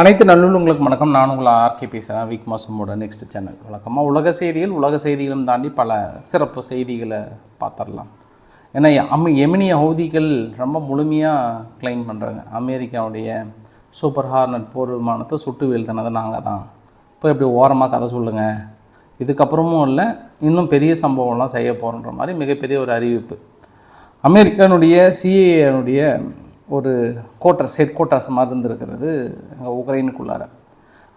அனைத்து நல்லுள்ளங்களுக்கு வணக்கம். நான் உங்களை ஆர்கே பேசுகிறேன் வீக் மாசமோட நெக்ஸ்ட் சேனல் வழக்கமாக உலக செய்திகள் உலக செய்திகளும் தாண்டி பல சிறப்பு செய்திகளை பார்த்துடலாம். ஏன்னா அம் எமினி ஹவுதிகள் ரொம்ப முழுமையாக கிளைம் பண்ணுறாங்க அமெரிக்காவுடைய சூப்பர் ஹார்னட் போர் விமானத்தை சுட்டு வீழ்த்தினது நாங்கள் தான். இப்போ இப்படி ஓரமாக கதை சொல்லுங்கள் இதுக்கப்புறமும் இல்லை இன்னும் பெரிய சம்பவம்லாம் செய்ய போகிறோன்ற மாதிரி மிகப்பெரிய ஒரு அறிவிப்பு. அமெரிக்கானுடைய சிஏனுடைய ஒரு கோட்டர்ஸ் ஹெட் கோட்டர்ஸ் மாதிரி இருந்திருக்கிறது எங்கள் உக்ரைனுக்குள்ளார.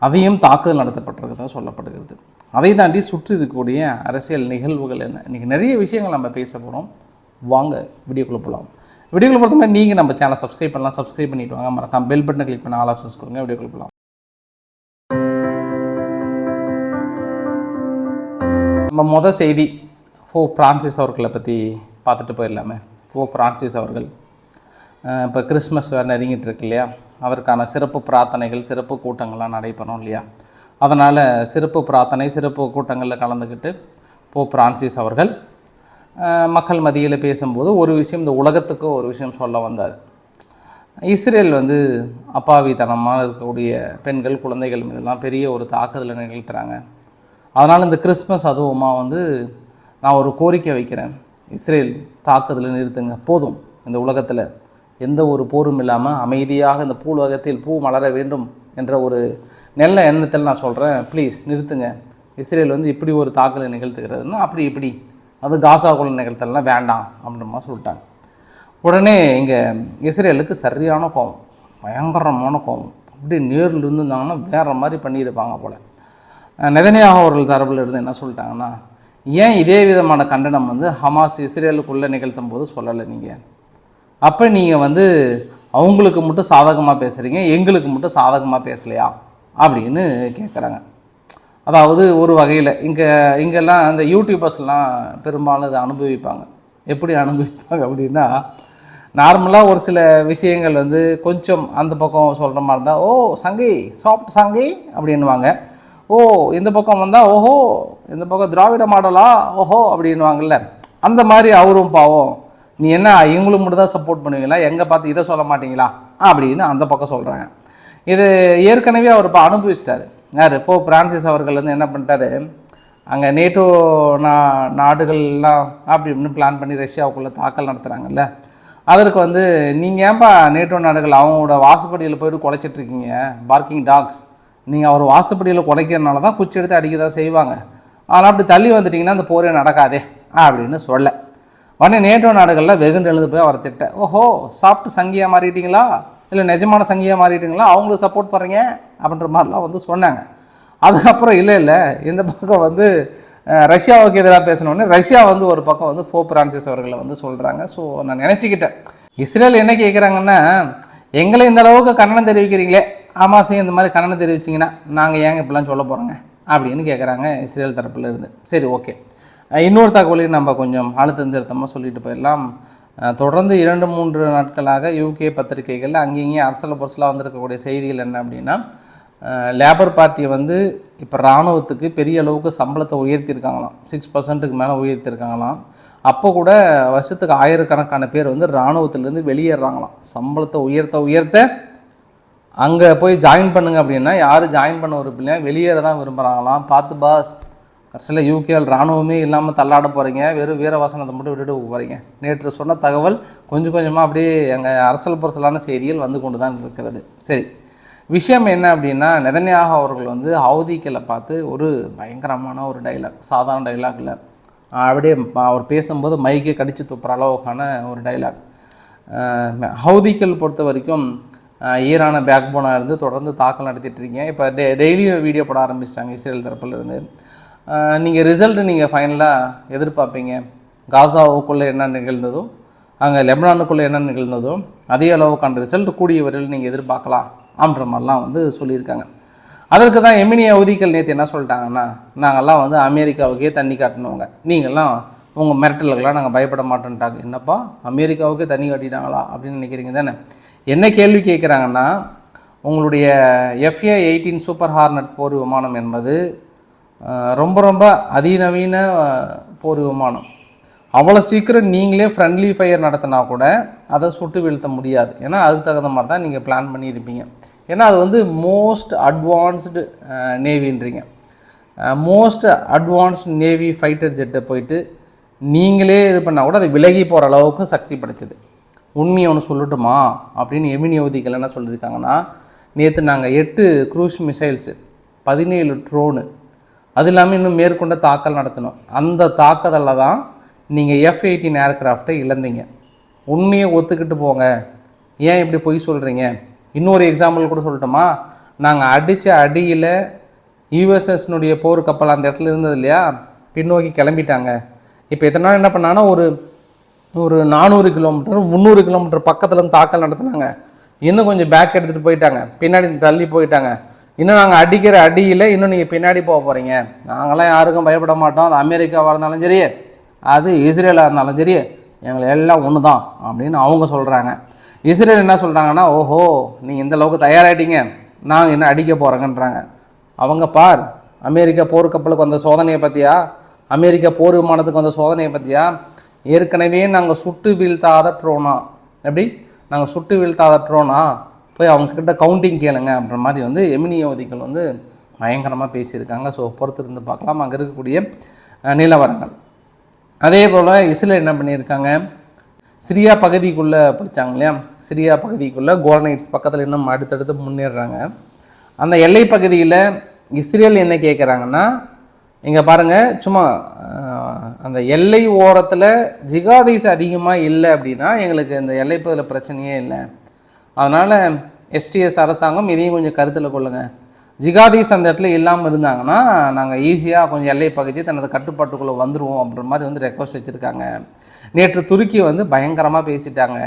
அதையும் தாக்குதல் நடத்தப்பட்டிருக்கிறதா சொல்லப்படுகிறது. அதை தாண்டி சுற்றி இருக்கக்கூடிய அரசியல் நிகழ்வுகள் என்ன? இன்றைக்கி நிறைய விஷயங்கள் நம்ம பேச போகிறோம் வாங்க வீடியோக்குள்ளே போகலாம் வீடியோக்குள்ளே பொறுத்த மாதிரி நீங்கள் நம்ம சேனல் சப்ஸ்கிரைப் பண்ணலாம். சப்ஸ்கிரைப் பண்ணிட்டு வாங்க. மறக்காம பெல் பட்டனை கிளிக் பண்ண ஆல் ஆப்ஷன்ஸ் கொடுங்க. வீடியோக்குள்ளே போகலாம் நம்ம மொதல் செய்தி ஃபோ பிரான்சிஸ் அவர்களை பற்றி பார்த்துட்டு போயிடலாமே. ஃபோ பிரான்சிஸ் அவர்கள். இப்போ கிறிஸ்மஸ் வேறு நெருங்கிட்டு இருக்கு இல்லையா? அதற்கான சிறப்பு பிரார்த்தனைகள் சிறப்பு கூட்டங்கள்லாம் நடைபெறும் இல்லையா? அதனால் சிறப்பு பிரார்த்தனை சிறப்பு கூட்டங்களில் கலந்துக்கிட்டு போ பிரான்சிஸ் அவர்கள் மக்கள் மத்தியில் பேசும்போது ஒரு விஷயம் இந்த உலகத்துக்கு ஒரு விஷயம் சொல்ல வந்தார். இஸ்ரேல் வந்து அப்பாவித்தனமாக இருக்கக்கூடிய பெண்கள் குழந்தைகள் மீதெல்லாம் பெரிய ஒரு தாக்குதலை நிகழ்த்துறாங்க. அதனால் இந்த கிறிஸ்மஸ் அதுவுமா வந்து நான் ஒரு கோரிக்கை வைக்கிறேன். இஸ்ரேல் தாக்குதலை நிறுத்துங்க போதும் இந்த உலகத்தில். எந்த ஒரு போரும் இல்லாமல் அமைதியாக இந்த பூலோகத்தில் பூ மலர வேண்டும் என்ற ஒரு நல்ல எண்ணத்தில் நான் சொல்கிறேன் ப்ளீஸ் நிறுத்துங்க. இஸ்ரேல் வந்து இப்படி ஒரு தாக்குதலை நிகழ்த்துகிறதுன்னா அப்படி இப்படி. அது காசாக்குள்ள நிகழ்த்தலாம் வேண்டாம் அப்படின்மா சொல்லிட்டாங்க. உடனே இங்கே இஸ்ரேலுக்கு சரியான கோபம் பயங்கரமான கோபம். அப்படியே நேரில் இருந்திருந்தாங்கன்னா வேறு மாதிரி பண்ணியிருப்பாங்க போல். நெதனியாக அவர்கள் தரப்பில் இருந்து என்ன சொல்லிட்டாங்கன்னா ஏன் இதே விதமான கண்டனம் வந்து ஹமாஸ் இஸ்ரேலுக்குள்ளே நிகழ்த்தும் போது சொல்லலை நீங்கள் அப்போ நீங்கள் வந்து அவங்களுக்கு மட்டும் சாதகமாக பேசுகிறீங்க எங்களுக்கு மட்டும் சாதகமாக பேசலையா? அப்படின்னு கேட்குறாங்க அதாவது ஒரு வகையில் இங்கே இங்கெல்லாம் இந்த யூடியூபர்ஸ்லாம் பெரும்பாலும் இதை அனுபவிப்பாங்க. எப்படி அனுபவிப்பாங்க அப்படின்னா நார்மலாக ஒரு சில விஷயங்கள் வந்து கொஞ்சம் அந்த பக்கம் சொல்கிற மாதிரி இருந்தால் ஓ சங்கி சாஃப்ட் சங்கி அப்படின்வாங்க ஓ இந்த பக்கம் வந்தால் ஓஹோ இந்த பக்கம் திராவிட மாடலா? ஓஹோ அப்படின்வாங்கல்ல அந்த மாதிரி அவரும் பாவம். நீ என்ன இவங்களுக்கு மட்டும் தான் சப்போர்ட் பண்ணுவீங்களா? எங்கே பார்த்து இதை சொல்ல மாட்டீங்களா? அப்படின்னு அந்த பக்கம் சொல்கிறாங்க இது ஏற்கனவே அவர் இப்போ அனுபவிச்சிட்டாரு. யார்? இப்போ பிரான்சிஸ் அவர்கள் வந்து என்ன பண்ணிட்டாரு? அங்கே நேட்டோ நா நாடுகள்லாம் அப்படி இப்படின்னு பிளான் பண்ணி ரஷ்யாவுக்குள்ளே தாக்கல் நடத்துகிறாங்கல்ல அதற்கு வந்து நீங்கள் ஏன்பா நேட்டோ நாடுகள் அவங்களோட வாசப்படியில் போயிட்டு குலைச்சிட்ருக்கீங்க பார்க்கிங் டாக்ஸ் நீங்கள் அவர் வாசப்படியில் குலைக்கிறனால தான் குச்சி எடுத்து அடிக்க தான் செய்வாங்க. ஆனால் அப்படி தள்ளி வந்துட்டிங்கன்னா அந்த போரே நடக்காதே அப்படின்னு சொல்ல. உடனே நேட்டோ நாடுகளில் வெகுண்டு எழுது போய் அவர் திட்ட ஓஹோ சாஃப்ட் சங்கியாக மாறிட்டீங்களா? இல்லை நிஜமான சங்கியாக மாறிட்டீங்களா? அவங்களுக்கு சப்போர்ட் பண்ணுறீங்க அப்படின்ற மாதிரிலாம் வந்து சொன்னாங்க. அதுக்கப்புறம் இல்லை இல்லை. இந்த பக்கம் வந்து ரஷ்யாவுக்கு எதிராக பேசினோடனே ரஷ்யா வந்து ஒரு பக்கம் வந்து போ பிரான்சிஸ் அவர்களை வந்து சொல்கிறாங்க ஸோ நான் நினச்சிக்கிட்டேன். இஸ்ரேல் என்ன கேட்குறாங்கன்னா எங்களை இந்த அளவுக்கு கண்டனம் தெரிவிக்கிறீங்களே? ஆமாசையும் இந்த மாதிரி கண்டனம் தெரிவிச்சிங்கன்னா நாங்கள் ஏங்க இப்படிலாம் சொல்ல போகிறோங்க அப்படின்னு கேட்குறாங்க இஸ்ரேல் தரப்பில் இருந்து. சரி ஓகே. இன்னொரு தகவலையும் நம்ம கொஞ்சம் அழுத்தம் திருத்தமாக சொல்லிட்டு போயிடலாம். தொடர்ந்து இரண்டு மூன்று நாட்களாக யூகே பத்திரிகைகளில் அங்கேயும் அரசல பொருசலாக வந்திருக்கக்கூடிய செய்திகள் என்ன அப்படின்னா லேபர் பார்ட்டி வந்து இப்போ இராணுவத்துக்கு பெரிய அளவுக்கு சம்பளத்தை உயர்த்தியிருக்காங்களாம். சிக்ஸ் பர்சன்ட்டுக்கு மேலே உயர்த்தியிருக்காங்களாம். அப்போ கூட வருஷத்துக்கு ஆயிரக்கணக்கான பேர் வந்து இராணுவத்திலேருந்து வெளியேறாங்களாம். சம்பளத்தை உயர்த்த உயர்த்த அங்கே போய் ஜாயின் பண்ணுங்க அப்படின்னா யார் ஜாயின் பண்ண விரும்பலையா வெளியேற தான் விரும்புகிறாங்களாம் பார்த்து பாஸ் கடைசியில் யூகேஎல் இராணுவமே இல்லாமல் தள்ளாட போகிறீங்க வெறும் வீரவாசனத்தை மட்டும் விட்டுட்டு போகிறீங்க நேற்று சொன்ன தகவல் கொஞ்சம் கொஞ்சமாக அப்படியே எங்கள் அரசல் புரசலான செய்திகள் வந்து கொண்டு தான் இருக்கிறது. சரி விஷயம் என்ன அப்படின்னா நெதன்யாக அவர்கள் வந்து ஹவுதிக்கலை பார்த்து ஒரு பயங்கரமான ஒரு டைலாக் சாதாரண டைலாக் இல்லை. அப்படியே அவர் பேசும்போது மைக்கே கடித்து துப்புற அளவுக்கான ஒரு டைலாக் ஹவுதிக்கல் பொறுத்த வரைக்கும் ஈரான பேக் போனாக இருந்து தொடர்ந்து தாக்கல் நடத்திட்டு இருக்கீங்க. இப்போ டெ டெய்லியும் வீடியோ போட ஆரம்பிச்சிட்டாங்க இஸ்ரேல் தரப்பில் இருந்து. நீங்கள் ரிசல்ட்டு நீங்கள் ஃபைனலாக எதிர்பார்ப்பீங்க. காசாவுக்குள்ளே என்ன நிகழ்ந்ததோ அங்கே லெபனானுக்குள்ளே என்ன நிகழ்ந்ததோ அதே அளவுக்கான ரிசல்ட் கூடிய வரையில் நீங்கள் எதிர்பார்க்கலாம் அப்படின்ற மாதிரிலாம் வந்து சொல்லியிருக்காங்க. அதற்கு தான் எமினிய அவதிகள் நேற்று என்ன சொல்லிட்டாங்கன்னா நாங்கள்லாம் வந்து அமெரிக்காவுக்கே தண்ணி காட்டினவங்க நீங்கள்லாம் உங்கள் மிரட்டலுக்கெல்லாம் நாங்கள் பயப்பட மாட்டோன்ட்டாங்க. என்னப்பா அமெரிக்காவுக்கே தண்ணி காட்டிட்டாங்களா அப்படின்னு நினைக்கிறீங்க தானே? என்ன கேள்வி கேட்குறாங்கன்னா உங்களுடைய எஃப்ஏ எயிட்டீன் சூப்பர் ஹார்னட் போர் விமானம் என்பது ரொம்ப ரொம்ப அதிநவீன போர் விமானம். அவ்வளோ சீக்கிரம் நீங்களே ஃப்ரெண்ட்லி ஃபயர் நடத்தினா கூட அதை சுட்டு வீழ்த்த முடியாது. ஏன்னா அதுக்கு தகுந்த மாதிரி தான் நீங்கள் பிளான் பண்ணியிருப்பீங்க. ஏன்னா அது வந்து மோஸ்ட் அட்வான்ஸ்டு நேவின்றீங்க மோஸ்ட் அட்வான்ஸ்ட் நேவி ஃபைட்டர் ஜெட்டை போயிட்டு நீங்களே இது பண்ணால் கூட அது விலகி போகிற அளவுக்கு சக்தி படைச்சது. உண்மையை ஒன்று சொல்லட்டுமா? அப்படின்னு எமினி யோதிகள் என்ன சொல்லியிருக்காங்கன்னா நேற்று நாங்கள் எட்டு க்ரூஸ் மிசைல்ஸு பதினேழு ட்ரோனு அது இல்லாமல் இன்னும் மேற்கொண்ட தாக்கல் நடத்தணும். அந்த தாக்குதலில் தான் நீங்கள் எஃப் எயிட்டீன் ஏர்க்ராஃப்டை இழந்தீங்க. உண்மையை ஒத்துக்கிட்டு போங்க. ஏன் இப்படி பொய் சொல்கிறீங்க இன்னொரு எக்ஸாம்பிள் கூட சொல்லட்டுமா? நாங்கள் அடித்த அடியில் யூஎஸ்எஸ்னுடைய போர் கப்பல் அந்த இடத்துல இருந்தது இல்லையா? பின்னோக்கி கிளம்பிட்டாங்க. இப்போ எத்தனை நாள் என்ன பண்ணாங்கன்னா ஒரு ஒரு நானூறு கிலோமீட்டர் முந்நூறு கிலோமீட்டர் பக்கத்தில் தாக்கல் நடத்துனாங்க. இன்னும் கொஞ்சம் பேக் எடுத்துகிட்டு போயிட்டாங்க. பின்னாடி தள்ளி போயிட்டாங்க. இன்னும் நாங்கள் அடிக்கிற அடியில் இன்னும் நீங்கள் பின்னாடி போக போகிறீங்க நாங்களாம் யாருக்கும் பயப்பட மாட்டோம். அது அமெரிக்காவாக இருந்தாலும் சரி அது இஸ்ரேலாக இருந்தாலும் சரி எங்களை எல்லாம் ஒன்று தான் அப்படின்னு அவங்க சொல்கிறாங்க இஸ்ரேல் என்ன சொல்கிறாங்கன்னா ஓஹோ நீங்கள் இந்த அளவுக்கு தயாராகிட்டீங்க நாங்கள் என்ன அடிக்க போகிறோங்கன்றாங்க அவங்க பார் அமெரிக்கா போர்க்கப்பலுக்கு வந்த சோதனையை பற்றியா அமெரிக்கா போர் விமானத்துக்கு வந்த சோதனையை பற்றியா ஏற்கனவே நாங்கள் சுட்டு வீழ்த்தாத ட்ரோனா எப்படி? நாங்கள் சுட்டு வீழ்த்தாத ட்ரோனா போய் அவங்கக்கிட்ட கவுண்டிங் கேளுங்க அப்படின்ற மாதிரி வந்து எமினியோதிகள் வந்து பயங்கரமாக பேசியிருக்காங்க. ஸோ பொறுத்திருந்து பார்க்கலாம். அங்கே இருக்கக்கூடிய நிலவரங்கள். அதே போல் இஸ்ரேல் என்ன பண்ணியிருக்காங்க? சிரியா பகுதிக்குள்ளே பிடிச்சாங்க இல்லையா? சிரியா பகுதிக்குள்ளே கோலனைட்ஸ் பக்கத்தில் இன்னும் அடுத்தடுத்து முன்னேறுறாங்க. அந்த எல்லை பகுதியில் இஸ்ரேல் என்ன கேட்குறாங்கன்னா இங்கே பாருங்கள் சும்மா அந்த எல்லை ஓரத்தில் ஜிகாதீஸ் அதிகமாக இல்லை அப்படின்னா எங்களுக்கு இந்த எல்லை பகுதியில் பிரச்சனையே இல்லை. அதனால் எஸ்டிஎஸ் அரசாங்கம் இதையும் கொஞ்சம் கருத்தில் கொள்ளுங்கள் ஜிகாதீஸ் அந்த இடத்துல இல்லாமல் இருந்தாங்கன்னா நாங்கள் ஈஸியாக கொஞ்சம் எல்லை பகுதி தனது கட்டுப்பாட்டுக்குள்ளே வந்துடுவோம் அப்படின்ற மாதிரி வந்து ரெக்வஸ்ட் வச்சுருக்காங்க. நேற்று துருக்கி வந்து பயங்கரமாக பேசிட்டாங்க.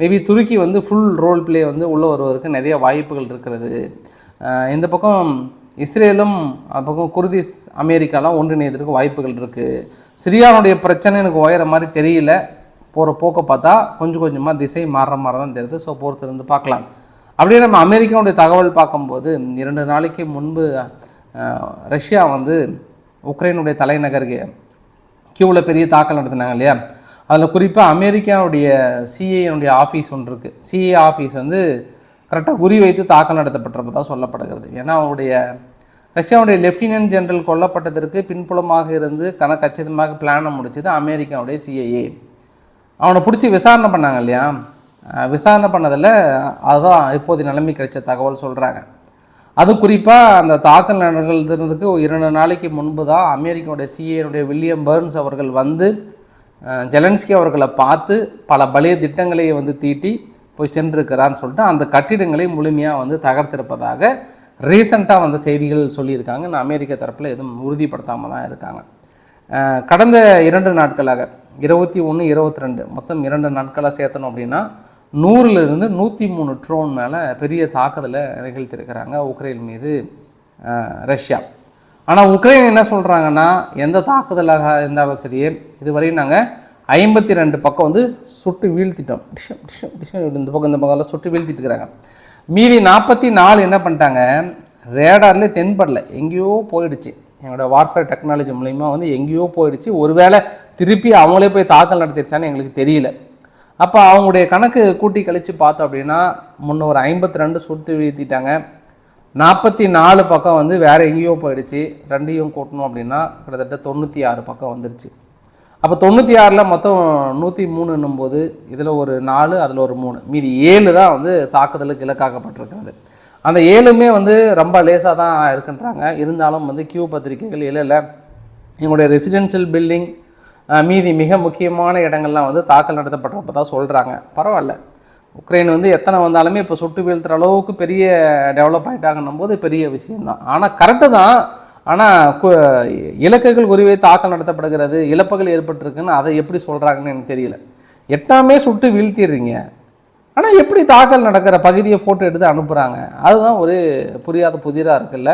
மேபி துருக்கி வந்து ஃபுல் ரோல் ப்ளே வந்து உள்ள வருவதற்கு நிறைய வாய்ப்புகள் இருக்கிறது. இந்த பக்கம் இஸ்ரேலும் பக்கம் குர்திஸ் அமெரிக்காலாம் ஒன்றிணையதற்கு வாய்ப்புகள் இருக்குது சிரியானுடைய பிரச்சனை எனக்கு உயர மாதிரி தெரியல. போகிற போக்கை பார்த்தா கொஞ்சம் கொஞ்சமாக திசை மாறுற மாதிரி தான் தெரியுது. ஸோ பொறுத்து இருந்து பார்க்கலாம். அப்படியே நம்ம அமெரிக்காவுடைய தகவல் பார்க்கும்போது இரண்டு நாளைக்கு முன்பு ரஷ்யா வந்து உக்ரைனுடைய தலைநகருக்கு கியூவில் பெரிய தாக்கல் நடத்தினாங்க இல்லையா? அதில் குறிப்பாக அமெரிக்காவுடைய சிஏனுடைய ஆஃபீஸ் ஒன்று இருக்குது சிஏ ஆஃபீஸ் வந்து கரெக்டாக குறி வைத்து தாக்கல் நடத்தப்பட்டிருப்பதாக சொல்லப்படுகிறது. ஏன்னா அவருடைய ரஷ்யாவுடைய லெப்டினன்ட் ஜெனரல் கொல்லப்பட்டதற்கு பின்புலமாக இருந்து கணக்கச்சிதமாக பிளானை முடிச்சது அமெரிக்காவுடைய சிஏஏ அவனை பிடிச்சி விசாரணை பண்ணாங்க இல்லையா? விசாரணை பண்ணதில் அதுதான் இப்போதைய நிலைமை கிடைச்ச தகவல் சொல்கிறாங்க அது குறிப்பாக அந்த தாக்கல் நடந்ததுக்கு இரண்டு நாளைக்கு முன்பு தான் அமெரிக்காவுடைய சிஏனுடைய வில்லியம் பர்ன்ஸ் அவர்கள் வந்து ஜெலன்ஸ்கி அவர்களை பார்த்து பல பலிய திட்டங்களை வந்து தீட்டி போய் சென்றிருக்கிறான்னு சொல்லிட்டு அந்த கட்டிடங்களை முழுமையாக வந்து தகர்த்திருப்பதாக ரீசண்டாக வந்த செய்திகள் சொல்லியிருக்காங்க. நான் அமெரிக்க தரப்பில் எதுவும் உறுதிப்படுத்தாமல் தான் இருக்காங்க. கடந்த இரண்டு நாட்களாக இருபத்தி ஒன்று இருபத்தி ரெண்டு. மொத்தம் இரண்டு நாட்களாக சேர்த்தணும் அப்படின்னா நூறுலேருந்து நூற்றி மூணு ட்ரோன் மேலே பெரிய தாக்குதலை நிகழ்த்திருக்கிறாங்க உக்ரைன் மீது ரஷ்யா. ஆனால் உக்ரைன் என்ன சொல்கிறாங்கன்னா எந்த தாக்குதலாக இருந்தாலும் சரியே இதுவரை நாங்கள் ஐம்பத்தி ரெண்டு பக்கம் வந்து சுட்டு வீழ்த்திட்டோம். டிஷம் டிஷம் டிஷம் இந்த பக்கம் இந்த பக்கம்லாம் சுட்டு வீழ்த்திட்டு இருக்கிறாங்க. மீதி நாற்பத்தி நாலு என்ன பண்ணிட்டாங்க ரேடார்லேயே தென்படல. எங்கேயோ போயிடுச்சு. எங்களோட வார்ஃபேர் டெக்னாலஜி மூலிமா வந்து எங்கேயோ போயிடுச்சு ஒருவேளை திருப்பி அவங்களே போய் தாக்கல் நடத்திருச்சான்னு எங்களுக்கு தெரியல. அப்போ அவங்களுடைய கணக்கு கூட்டி கழித்து பார்த்தோம் அப்படின்னா முன்ன ஒரு ஐம்பத்தி ரெண்டு சுட்டு வீழ்த்திட்டாங்க. நாற்பத்தி நாலு பக்கம் வந்து வேறு எங்கேயோ போயிடுச்சு. ரெண்டையும் கூட்டணும் அப்படின்னா கிட்டத்தட்ட தொண்ணூற்றி ஆறு பக்கம் வந்துருச்சு. அப்போ தொண்ணூற்றி ஆறில் மொத்தம் நூற்றி மூணுன்னும் போது இதில் ஒரு நாலு அதில் ஒரு மூணு. மீதி ஏழு தான் வந்து தாக்குதலுக்கு இலக்காக்கப்பட்டிருக்கிறது. அந்த ஏழுமே வந்து ரொம்ப லேசாக தான் இருக்குன்றாங்க. இருந்தாலும் வந்து கியூ பத்திரிகைகள் இல்லை இல்லை எங்களுடைய ரெசிடென்ஷியல் பில்டிங் மீதி மிக முக்கியமான இடங்கள்லாம் வந்து தாக்கல் நடத்தப்படுறப்ப தான் சொல்கிறாங்க பரவாயில்ல. உக்ரைன் வந்து எத்தனை வந்தாலுமே இப்போ சுட்டு வீழ்த்துற அளவுக்கு பெரிய டெவலப் ஆகிட்டாங்கன்னும் போது பெரிய விஷயம்தான். ஆனால் கரெக்டு தான். ஆனால் இலக்குகள் குறிவை தாக்கல் நடத்தப்படுகிறது இழப்புகள் ஏற்பட்டிருக்குன்னு அதை எப்படி சொல்கிறாங்கன்னு எனக்கு தெரியல. எட்டாமே சுட்டு வீழ்த்திடுறீங்க. ஆனால் எப்படி தாக்கல் நடக்கிற பகுதியை ஃபோட்டோ எடுத்து அனுப்புகிறாங்க அதுதான் ஒரு புரியாத புதிராக இருக்குல்ல?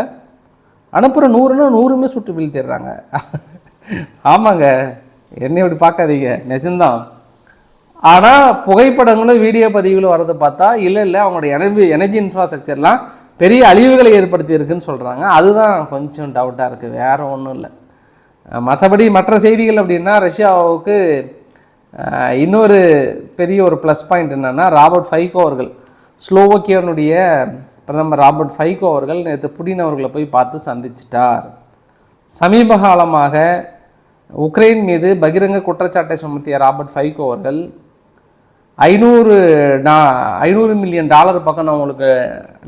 அனுப்புகிற நூறுன்னா நூறுமே சுட்டு வீழ்த்திடுறாங்க. ஆமாங்க. என்னை இப்படி பார்க்காதீங்க. நிஜம்தான். ஆனால் புகைப்படங்களும் வீடியோ பதிவுகளும் வரதை பார்த்தா இல்லை இல்லை அவங்களோட எனர்ஜி எனர்ஜி இன்ஃப்ராஸ்ட்ரக்சர்லாம் பெரிய அழிவுகளை ஏற்படுத்தி இருக்குன்னு சொல்கிறாங்க அதுதான் கொஞ்சம் டவுட்டாக இருக்குது வேறு ஒன்றும் இல்லை. மற்றபடி மற்ற செய்திகள் அப்படின்னா ரஷ்யாவுக்கு இன்னொரு பெரிய ஒரு ப்ளஸ் பாயிண்ட் என்னென்னா ராபர்ட் ஃபைகோ அவர்கள். ஸ்லோவோக்கியனுடைய பிரதமர் ராபர்ட் ஃபைகோ அவர்கள் நேற்று புடின் அவர்களை போய் பார்த்து சந்திச்சிட்டார். சமீப காலமாக உக்ரைன் மீது பகிரங்க குற்றச்சாட்டை சுமத்திய ராபர்ட் ஃபைகோ அவர்கள் ஐநூறு டா ஐநூறு மில்லியன் டாலர் பக்கம் நான் உங்களுக்கு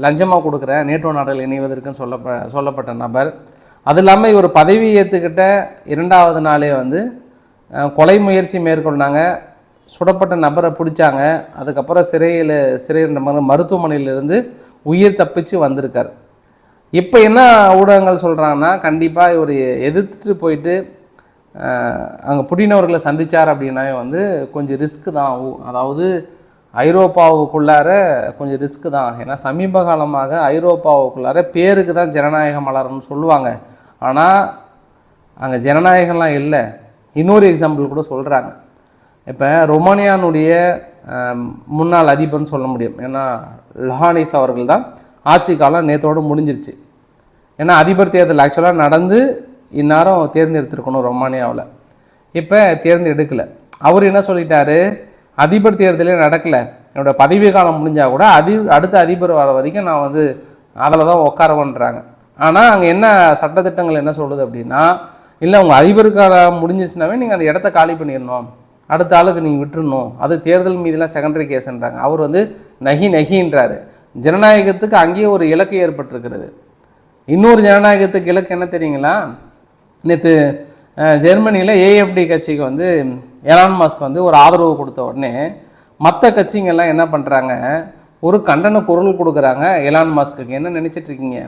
லஞ்சமாக கொடுக்குறேன். நேட்டோ நாடுகள் இணைவதற்குன்னு சொல்லப்ப சொல்லப்பட்ட நபர். அது இல்லாமல் இவர் பதவி ஏற்றுக்கிட்ட இரண்டாவது நாளே வந்து கொலை முயற்சி மேற்கொண்டாங்க. சுடப்பட்ட நபரை பிடிச்சாங்க. அதுக்கப்புறம் சிறையில் சிறையில் மருத்துவமனையிலிருந்து உயிர் தப்பிச்சு வந்திருக்கார். இப்போ என்ன ஊடகங்கள் சொல்கிறாங்கன்னா கண்டிப்பாக இவர் எதிர்த்துட்டு போயிட்டு அங்கே புடினவர்களை சந்திச்சார் அப்படின்னாவே வந்து கொஞ்சம் ரிஸ்க்கு தான். அதாவது ஐரோப்பாவுக்குள்ளார கொஞ்சம் ரிஸ்க்கு தான். ஏன்னா சமீப காலமாக ஐரோப்பாவுக்குள்ளார பேருக்கு தான் ஜனநாயகம் மலரும்னு சொல்லுவாங்க. ஆனால் அங்கே ஜனநாயகம்லாம் இல்லை. இன்னொரு எக்ஸாம்பிள் கூட சொல்கிறாங்க இப்போ ரொமானியானுடைய முன்னாள் அதிபர்னு சொல்ல முடியும். ஏன்னா லஹானிஸ் அவர்கள் தான் ஆட்சி காலம் நேற்றோடு முடிஞ்சிருச்சு. ஏன்னா அதிபர் தேர்தல் ஆக்சுவலாக நடந்து இந்நேரம் தேர்ந்தெடுத்திருக்கணும் ரொமானியாவில். இப்போ தேர்ந்தெடுக்கலை. அவர் என்ன சொல்லிட்டாரு? அதிபர் தேர்தலே நடக்கலை. என்னோட பதவி காலம் முடிஞ்சால் கூட அதி அடுத்த அதிபர் வர வரைக்கும் நான் வந்து அதில் தான் உட்காரவன்றாங்க. ஆனால் அங்கே என்ன சட்டத்திட்டங்கள் என்ன சொல்லுது அப்படின்னா இல்லை உங்கள் அதிபர் முடிஞ்சிச்சுனாவே நீங்கள் அந்த இடத்த காலி பண்ணிடணும். அடுத்த ஆளுக்கு நீங்கள் விட்டுருணும் அது தேர்தல் மீதுலாம் செகண்டரி கேஸ்ன்றாங்க அவர் வந்து நகி நகின்றாரு. ஜனநாயகத்துக்கு அங்கேயே ஒரு இலக்கு ஏற்பட்டிருக்கிறது. இன்னொரு ஜனநாயகத்துக்கு இலக்கு என்ன தெரியுங்களா? நேற்று ஜெர்மனியில் ஏஎஃப்டி கட்சிக்கு வந்து எலான் மாஸ்க் வந்து ஒரு ஆதரவு கொடுத்த உடனே மற்ற கட்சிங்கெல்லாம் என்ன பண்ணுறாங்க ஒரு கண்டன குரல் கொடுக்குறாங்க எலான் மாஸ்க்கு என்ன நினச்சிட்ருக்கீங்க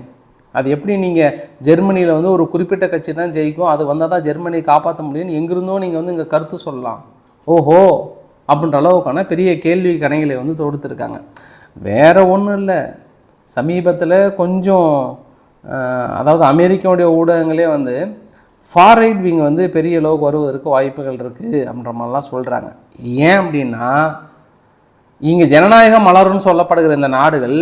அது எப்படி நீங்கள் ஜெர்மனியில் வந்து ஒரு குறிப்பிட்ட கட்சி தான் ஜெயிக்கும்? அது வந்தால் தான் ஜெர்மனியை காப்பாற்ற முடியும்னு எங்கிருந்தோ நீங்கள் வந்து இங்கே கருத்து சொல்லலாம். ஓஹோ! அப்படின்ற அளவுக்கான பெரிய கேள்வி கணைகளை வந்து தொடுத்துருக்காங்க. வேறு ஒன்றும் இல்லை. சமீபத்தில் கொஞ்சம் அதாவது அமெரிக்காவுடைய ஊடகங்களே வந்து ஃபாரைட் விங் வந்து பெரிய அளவுக்கு வருவதற்கு வாய்ப்புகள் இருக்குது அப்படின்ற மாதிரிலாம் சொல்கிறாங்க ஏன் அப்படின்னா இங்கே ஜனநாயகம் மலரும்னு சொல்லப்படுகிற இந்த நாடுகள்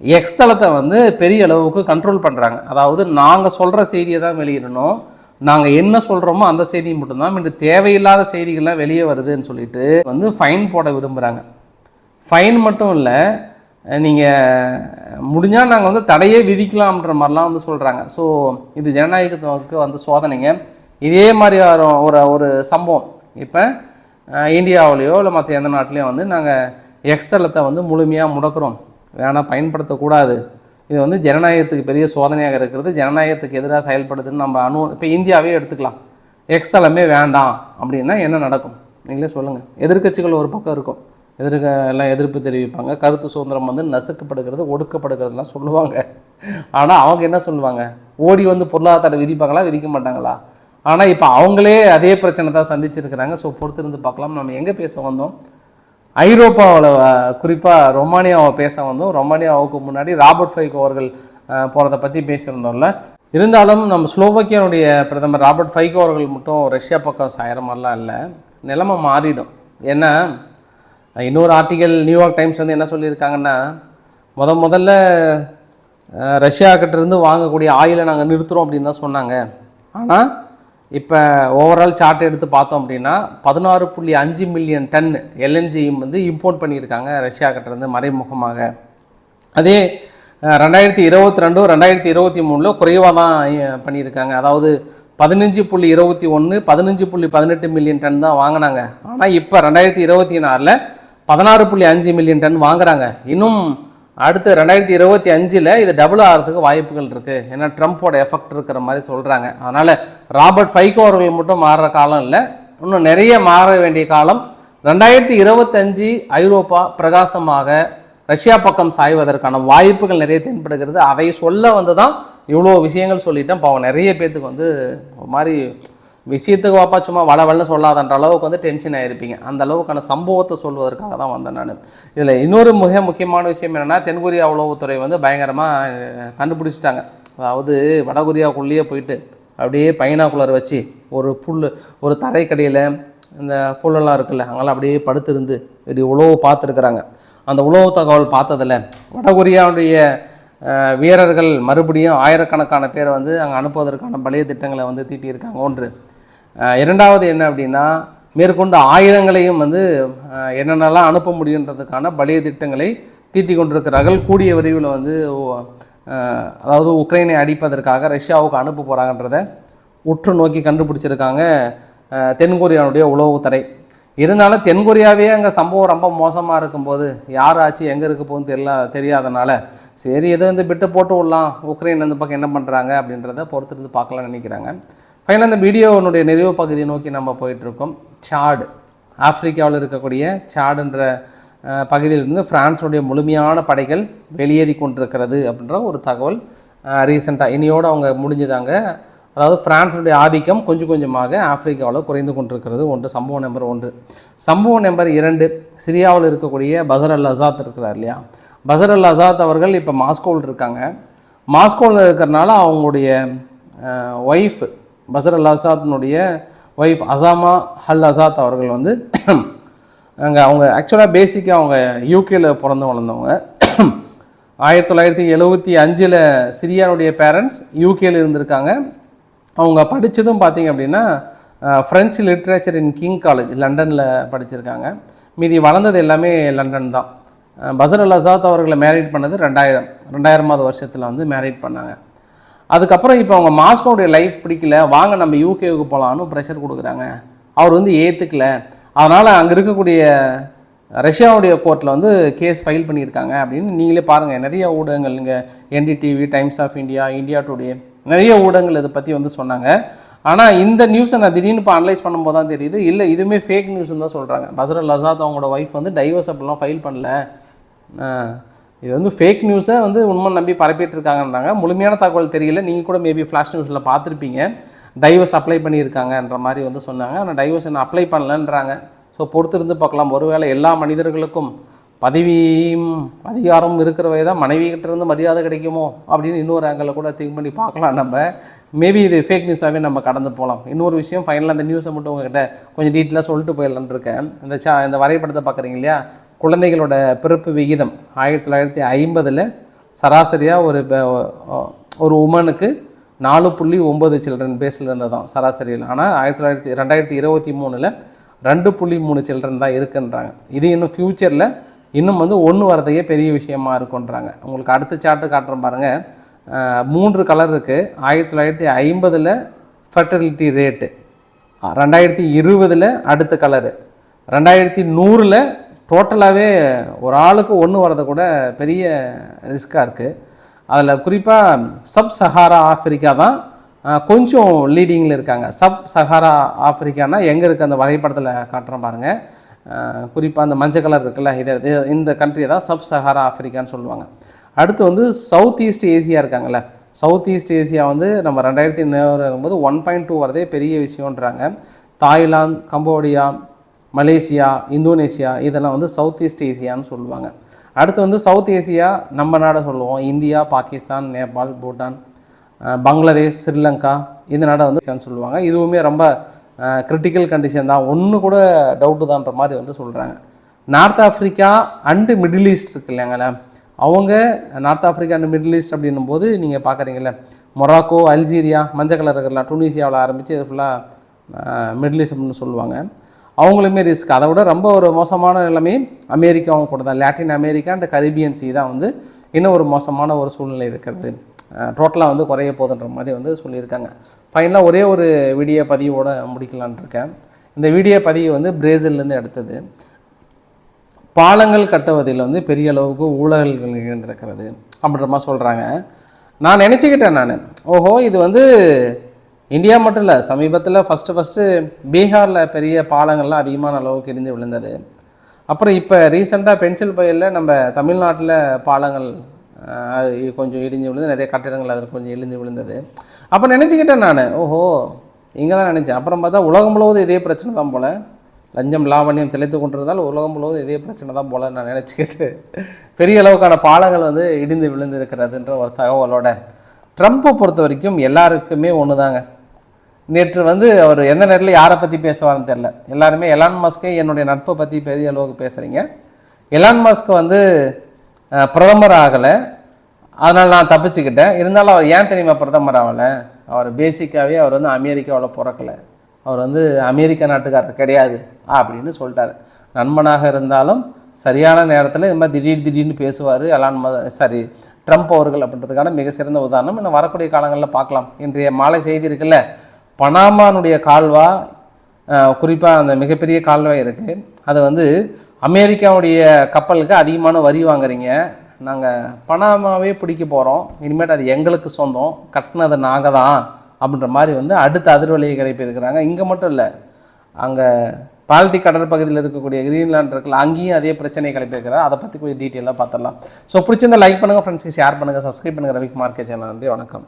எக்ஸ் தளத்தை வந்து பெரிய அளவுக்கு கண்ட்ரோல் பண்ணுறாங்க அதாவது நாங்கள் சொல்கிற செய்தியை தான் வெளியிடணும். நாங்கள் என்ன சொல்கிறோமோ அந்த செய்தி மட்டும்தான். இன்று தேவையில்லாத செய்திகள்லாம் வெளியே வருதுன்னு சொல்லிட்டு வந்து ஃபைன் போட விரும்புகிறாங்க ஃபைன் மட்டும் இல்லை நீங்கள் முடிஞ்சால் நாங்கள் வந்து தடையே விதிக்கலாம்ன்ற மாதிரிலாம் வந்து சொல்கிறாங்க ஸோ இது ஜனநாயகத்துக்கு வந்து சோதனைங்க. இதே மாதிரி ஒரு- ஒரு ஒரு சம்பவம். இப்போ இந்தியாவிலேயோ இல்லை மற்ற எந்த நாட்டிலையோ வந்து நாங்கள் எக்ஸ் தளத்தை வந்து முழுமையாக முடக்கிறோம். வேணால் பயன்படுத்தக்கூடாது. இது வந்து ஜனநாயகத்துக்கு பெரிய சோதனையாக இருக்கிறது. ஜனநாயகத்துக்கு எதிராக செயல்படுதுன்னு நம்ம அணு இப்போ இந்தியாவே எடுத்துக்கலாம். எக்ஸ் தளமே வேண்டாம் அப்படின்னா என்ன நடக்கும்? நீங்களே சொல்லுங்கள் எதிர்க்கட்சிகள் ஒரு பக்கம் இருக்கும். எதிர்க எல்லாம் எதிர்ப்பு தெரிவிப்பாங்க. கருத்து சுதந்திரம் வந்து நசுக்கப்படுகிறது ஒடுக்கப்படுகிறதுலாம் சொல்லுவாங்க. ஆனால் அவங்க என்ன சொல்லுவாங்க? ஓடி வந்து பொருளாதார விதிப்பாங்களா? விதிக்க மாட்டாங்களா? ஆனால் இப்போ அவங்களே அதே பிரச்சனை தான் சந்திச்சிருக்கிறாங்க. ஸோ பொறுத்திருந்து பார்க்கலாம் நம்ம எங்கே பேச வந்தோம்? ஐரோப்பாவில் குறிப்பாக ரொமானியாவை பேச வந்தோம். ரொமானியாவுக்கு முன்னாடி ராபர்ட் ஃபைக் அவர்கள் போகிறத பற்றி பேசியிருந்தோம்ல. இருந்தாலும் நம்ம ஸ்லோவக்கியானுடைய பிரதமர் ராபர்ட் ஃபைக் அவர்கள் மட்டும் ரஷ்யா பக்கம் சாயிற மாதிரிலாம் இல்லை. நிலைமை மாறிடும். ஏன்னா இன்னொரு ஆர்டிக்கல் நியூயார்க் டைம்ஸ் வந்து என்ன சொல்லியிருக்காங்கன்னா முத முதல்ல ரஷ்யா கிட்டேருந்து வாங்கக்கூடிய ஆயிலை நாங்கள் நிறுத்துகிறோம் அப்படின்னு தான் சொன்னாங்க. ஆனால் இப்போ ஓவரால் சார்ட் எடுத்து பார்த்தோம் அப்படின்னா பதினாறு புள்ளி அஞ்சு மில்லியன் டன் எல்என்ஜியும் வந்து இம்போர்ட் பண்ணியிருக்காங்க ரஷ்யா கிட்டேருந்து மறைமுகமாக. அதே ரெண்டாயிரத்தி இருபத்தி ரெண்டு ரெண்டாயிரத்தி இருபத்தி மூணில் குறைவாக தான் பண்ணியிருக்காங்க. அதாவது பதினஞ்சு புள்ளி இருபத்தி ஒன்று பதினஞ்சு புள்ளி பதினெட்டு மில்லியன் டன் தான் வாங்கினாங்க. ஆனால் இப்போ ரெண்டாயிரத்தி இருபத்தி நாலில் பதினாறு புள்ளி அஞ்சு மில்லியன் டன் வாங்குறாங்க. இன்னும் அடுத்து ரெண்டாயிரத்தி இருபத்தி அஞ்சில் இது டபுள் ஆகிறதுக்கு வாய்ப்புகள் இருக்குது ஏன்னா ட்ரம்ப்போட எஃபெக்ட் இருக்கிற மாதிரி சொல்கிறாங்க அதனால் ராபர்ட் ஃபைகோ அவர்கள் மட்டும் மாறுற காலம் இல்லை. இன்னும் நிறைய மாற வேண்டிய காலம். ரெண்டாயிரத்தி இருபத்தஞ்சு ஐரோப்பா பிரகாசமாக ரஷ்யா பக்கம் சாய்வதற்கான வாய்ப்புகள் நிறைய தென்படுகிறது. அதை சொல்ல வந்து தான் இவ்வளோ விஷயங்கள் சொல்லிட்டேன். பாவம் நிறைய பேர்த்துக்கு வந்து ஒரு மாதிரி விஷயத்துக்கு வாப்பா சும்மா வளவல்னு சொல்லாதன்ற அளவுக்கு வந்து டென்ஷன் ஆகிருப்பீங்க அந்த அளவுக்கான சம்பவத்தை சொல்வதற்காக தான் வந்தேன் நான். இதில் இன்னொரு மிக முக்கியமான விஷயம் என்னென்னா தென்கொரியா உளவுத்துறை வந்து பயங்கரமாக கண்டுபிடிச்சிட்டாங்க. அதாவது வடகொரியாவுக்குள்ளேயே போயிட்டு அப்படியே பைனாக்குலர் வச்சு ஒரு புல் ஒரு தரைக்கடியில் இந்த புல்லெல்லாம் இருக்குல்ல அங்கெல்லாம் அப்படியே படுத்திருந்து இப்படி உழவு பார்த்துருக்குறாங்க. அந்த உளவு தகவல் பார்த்ததில் வடகொரியாவுடைய வீரர்கள் மறுபடியும் ஆயிரக்கணக்கான பேரை வந்து அங்கே அனுப்புவதற்கான பலிய திட்டங்களை வந்து தீட்டியிருக்காங்க. ஒன்று இரண்டாவது என்ன அப்படின்னா மேற்கொண்டு ஆயுதங்களையும் வந்து என்னென்னலாம் அனுப்ப முடியுன்றதுக்கான பலிய திட்டங்களை தீட்டி கொண்டிருக்கிறார்கள். கூடிய விரைவில் வந்து அதாவது உக்ரைனை அடிப்பதற்காக ரஷ்யாவுக்கு அனுப்ப போகிறாங்கன்றத உற்று நோக்கி கண்டுபிடிச்சிருக்காங்க தென்கொரியாவுடைய உளவுத்துறை. இருந்தாலும் தென்கொரியாவே அங்கே சம்பவம் ரொம்ப மோசமாக இருக்கும்போது யார் ஆச்சு எங்கே இருக்க போகுதுன்னு தெரியல தெரியாதனால சரி எதோ வந்து பிட்டு போட்டு விடலாம் உக்ரைன் அந்த பக்கம் என்ன பண்ணுறாங்க அப்படின்றத பொறுத்திருந்து பார்க்கலாம்னு நினைக்கிறாங்க. ஃபைனல் அந்த வீடியோனுடைய நிறைவு பகுதியை நோக்கி நம்ம போயிட்டுருக்கோம். சாடு ஆப்பிரிக்காவில் இருக்கக்கூடிய சாடுன்ற பகுதியிலிருந்து ஃப்ரான்ஸுடைய முழுமையான படைகள் வெளியேறி கொண்டிருக்கிறது அப்படின்ற ஒரு தகவல் ரீசெண்டாக இனியோடு அவங்க முடிஞ்சுதாங்க. அதாவது ஃப்ரான்ஸுடைய ஆதிக்கம் கொஞ்சம் கொஞ்சமாக ஆப்பிரிக்காவில் குறைந்து கொண்டிருக்கிறது. ஒன்று சம்பவம் நம்பர் ஒன்று. சம்பவம் நம்பர் இரண்டு சிரியாவில் இருக்கக்கூடிய பசர் அல் அசாத் இருக்கிறார் இல்லையா? பசர் அல் அசாத் அவர்கள் இப்போ மாஸ்கோவில் இருக்காங்க. மாஸ்கோவில் இருக்கிறனால அவங்களுடைய ஒய்ஃப் பசர் அல் அசாத்னுடைய ஒய்ஃப் அசாமா ஹல் அசாத் அவர்கள் வந்து அங்கே அவங்க ஆக்சுவலாக பேசிக்காக அவங்க யூகேயில் பிறந்து வளர்ந்தவங்க. ஆயிரத்தி தொள்ளாயிரத்தி எழுபத்தி அஞ்சில் சிரியானுடைய பேரண்ட்ஸ் யூகேயில் இருந்திருக்காங்க. அவங்க படித்ததும் பார்த்திங்க அப்படின்னா French literature in King college லண்டனில் படிச்சிருக்காங்க. மீதி வளர்ந்தது எல்லாமே லண்டன் தான். பசர் அல் அசாத் அவர்களை மேரிட் பண்ணது ரெண்டாயிரம் ரெண்டாயிரமாவது வருஷத்தில் வந்து மேரிட் பண்ணாங்க. அதுக்கப்புறம் இப்போ அவங்க மாஸ்கோடைய லைஃப் பிடிக்கல. வாங்க நம்ம யூகேவுக்கு போகலான்னு ப்ரெஷர் கொடுக்குறாங்க. அவர் வந்து ஏற்றுக்கல அதனால் அங்கே இருக்கக்கூடிய ரஷ்யாவுடைய கோர்ட்டில் வந்து கேஸ் ஃபைல் பண்ணியிருக்காங்க அப்படின்னு நீங்களே பாருங்கள் நிறைய ஊடகங்கள் இங்கே NDTV Times of India India Today நிறைய ஊடகங்கள் இதை பற்றி வந்து சொன்னாங்க. ஆனால் இந்த நியூஸை நான் திடீர்னு இப்போ அனலைஸ் பண்ணும்போது தான் தெரியுது. இல்லை இதுவுமே ஃபேக் நியூஸ்னு தான் சொல்கிறாங்க பசரல் அசாத் அவங்களோட ஒய்ஃப் வந்து டைவர்ஸ் அப்படிலாம் ஃபைல் பண்ணல. இது வந்து ஃபேக் நியூஸை வந்து உண்மை நம்பி பரப்பிட்டு இருக்காங்கன்றாங்க முழுமையான தகவல் தெரியல. நீங்கள் கூட மேபி ஃப்ளாஷ் நியூஸில் பார்த்துருப்பீங்க. டைவர்ஸ் அப்ளை பண்ணியிருக்காங்கன்ற மாதிரி வந்து சொன்னாங்க. ஆனால் டைவர்ஸ் என்ன அப்ளை பண்ணலன்றாங்க. ஸோ பொறுத்திருந்து பார்க்கலாம். ஒருவேளை எல்லா மனிதர்களுக்கும் பதவியும் அதிகாரமும் இருக்கிறவே தான் மனைவி இருந்து மரியாதை கிடைக்குமோ அப்படின்னு இன்னொரு ஆங்கிளில் கூட திங்க் பண்ணி பார்க்கலாம் நம்ம. மேபி இது ஃபேக் நியூஸாகவே நம்ம கடந்து போகலாம். இன்னொரு விஷயம் ஃபைனலாக அந்த நியூஸை மட்டும் உங்ககிட்ட கொஞ்சம் டீட்டெயிலாக சொல்லிட்டு போயிடலான் இருக்கேன். இந்த சா இந்த வரைபடத்தை பார்க்குறீங்க இல்லையா? குழந்தைகளோட பிறப்பு விகிதம் ஆயிரத்தி தொள்ளாயிரத்தி ஐம்பதில் சராசரியாக ஒரு ஒரு உமனுக்கு நாலு புள்ளி ஒம்பது சில்ட்ரன் பேஸில் இருந்ததான் சராசரியில். ஆனால் ஆயிரத்தி தொள்ளாயிரத்தி ரெண்டாயிரத்தி இருபத்தி மூணில் ரெண்டு புள்ளி மூணு சில்ட்ரன் தான் இருக்குன்றாங்க. இது இன்னும் ஃப்யூச்சரில் இன்னும் வந்து ஒன்று வரதையே பெரிய விஷயமா இருக்குன்றாங்க உங்களுக்கு அடுத்த சார்ட்டு காட்டுறோம் பாருங்கள் மூன்று கலர் இருக்குது ஆயிரத்தி தொள்ளாயிரத்தி ஐம்பதில் ஃபர்டிலிட்டி ரேட்டு ரெண்டாயிரத்தி இருபதில் அடுத்த கலரு ரெண்டாயிரத்தி நூறில் டோட்டலாகவே ஒரு ஆளுக்கு ஒன்று வரது கூட பெரிய ரிஸ்க்காக இருக்குது அதில் குறிப்பாக சப் சஹாரா ஆப்பிரிக்கா தான் கொஞ்சம் லீடிங்கில் இருக்காங்க. சப் சஹாரா ஆப்பிரிக்கானா எங்கே இருக்குது அந்த வரைபடத்தில் காட்டுறேன் பாருங்கள் குறிப்பாக அந்த மஞ்சள் கலர் இருக்குல்ல இது இது- இந்த கண்ட்ரியை தான் சப் சஹாரா ஆப்பிரிக்கான்னு சொல்லுவாங்க. அடுத்து வந்து சவுத் ஈஸ்ட் ஏசியா இருக்காங்கல்ல சவுத் ஈஸ்ட் ஏசியா வந்து நம்ம ரெண்டாயிரத்தி போது ஒன் பாயிண்ட் டூ வரதே பெரிய விஷயன்றாங்க தாய்லாந்து கம்போடியா மலேசியா இந்தோனேசியா இதெல்லாம் வந்து சவுத் ஈஸ்ட் ஏசியான்னு சொல்லுவாங்க. அடுத்து வந்து சவுத் ஏசியா நம்ம நாடை சொல்லுவோம். இந்தியா பாகிஸ்தான் நேபாள் பூட்டான் பங்களாதேஷ் ஸ்ரீலங்கா இந்த நாடை வந்து சொல்லுவாங்க. இதுவுமே ரொம்ப கிரிட்டிக்கல் கண்டிஷன் தான். ஒன்று கூட டவுட்டு தான்ற மாதிரி வந்து சொல்கிறாங்க north Africa and middle east இருக்கு இல்லைங்களே? அவங்க north Africa and middle east அப்படின்னும் போது நீங்கள் பார்க்குறீங்கல்ல மொராக்கோ அல்ஜீரியா மஞ்சள் கலர் இருக்கலாம் டுனீசியாவில் ஆரம்பித்து இது ஃபுல்லாக மிடில் ஈஸ்ட் அப்படின்னு சொல்லுவாங்க. அவங்களுமே ரிஸ்க் அதை விட ரொம்ப ஒரு மோசமான நிலைமை அமெரிக்காவும் கூட தான். லாட்டின் அமெரிக்கா அண்ட் கரிபியன் சி தான் வந்து இன்னும் ஒரு மோசமான ஒரு சூழ்நிலை இருக்கிறது. டோட்டலாக வந்து குறைய போகுதுன்ற மாதிரி வந்து சொல்லியிருக்காங்க. ஃபைனலாக ஒரே ஒரு வீடியோ பதிவோடு முடிக்கலான் இருக்கேன். இந்த வீடியோ பதிவு வந்து பிரேசில்லேருந்து எடுத்தது. பாலங்கள் கட்டுவதில் வந்து பெரிய அளவுக்கு ஊழல்கள் இழந்திருக்கிறது அப்படின்ற மாதிரி சொல்கிறாங்க நான் நினச்சிக்கிட்டேன் நான். ஓஹோ இது வந்து இந்தியா மட்டும் இல்லை சமீபத்தில் ஃபஸ்ட்டு ஃபஸ்ட்டு பீகாரில் பெரிய பாலங்கள்லாம் அதிகமான அளவுக்கு இடிந்து விழுந்தது. அப்புறம் இப்போ ரீசெண்டாக பென்சில் புயலில் நம்ம தமிழ்நாட்டில் பாலங்கள் கொஞ்சம் இடிஞ்சு விழுந்து நிறைய கட்டிடங்கள் அதில் கொஞ்சம் இடிஞ்சு விழுந்தது. அப்போ நினச்சிக்கிட்டேன் நான் ஓஹோ இங்கே தான் நினச்சேன். அப்புறம் பார்த்தா உலகம் முழுவதும் இதே பிரச்சனை தான் போல். லஞ்சம் லாவண்யம் தெளித்து கொண்டிருந்தால் உலகம் முழுவதும் இதே பிரச்சனை தான் போல் நான் நினச்சிக்கிட்டு பெரிய அளவுக்கான பாலங்கள் வந்து இடிந்து விழுந்து இருக்கிறதுன்ற ஒரு தகவலோட. ட்ரம்ப்பை பொறுத்த வரைக்கும் எல்லாருக்குமே ஒன்று தாங்க நேற்று வந்து அவர் எந்த நேரத்தில் யாரை பற்றி பேசுவார்னு தெரில எல்லாருமே எலான் மஸ்கே என்னுடைய நட்பை பற்றி பெரிய அளவுக்கு பேசுகிறீங்க எலான் மஸ்க் வந்து பிரதமர் ஆகலை. அதனால் நான் தப்பிச்சுக்கிட்டேன். இருந்தாலும் அவர் ஏன் தெரியுமா பிரதமர் ஆகலை? அவர் பேசிக்காகவே அவர் வந்து அமெரிக்காவில் பிறக்கலை. அவர் வந்து அமெரிக்க நாட்டுக்காரர் கிடையாது அப்படின்னு சொல்லிட்டாரு. நண்பனாக இருந்தாலும் சரியான நேரத்தில் இது மாதிரி திடீர் திடீர்னு பேசுவார். எலான் ம சாரி ட்ரம்ப் அவர்கள் அப்படின்றதுக்கான மிக சிறந்த உதாரணம். இன்னும் வரக்கூடிய காலங்களில் பார்க்கலாம். இன்றைய மாலை செய்தி இருக்குல்ல? பனாமானுடைய கால்வா குறிப்பாக அந்த மிகப்பெரிய கால்வாய் இருக்குது அது வந்து அமெரிக்காவுடைய கப்பலுக்கு அதிகமான வரி வாங்குறீங்க. நாங்கள் பனாமாவே பிடிக்க போகிறோம் இனிமேட்டு அது எங்களுக்கு சொந்தம். கட்டினது நாங்கள் தான் அப்படின்ற மாதிரி வந்து அடுத்த அதிர்வலையை கிடைப்பிருக்கிறாங்க இங்கே மட்டும் இல்லை. அங்கே பால்டிக் கடற்பகுதியில் இருக்கக்கூடிய கிரீன்லாண்ட் இருக்குல்ல அங்கேயும் அதே பிரச்சனையை கிடைப்பிருக்கிறார் அதை பற்றி கொஞ்சம் டீட்டெயிலாக பார்த்துடலாம். ஸோ பிடிச்சிருந்தா லைக் பண்ணுங்கள் ஃப்ரெண்ட்ஸுக்கு ஷேர் பண்ணுங்கள் சப்ஸ்கிரைப் பண்ணுங்கள் ரவிக்குமார் கே. சேனல் நன்றி வணக்கம்.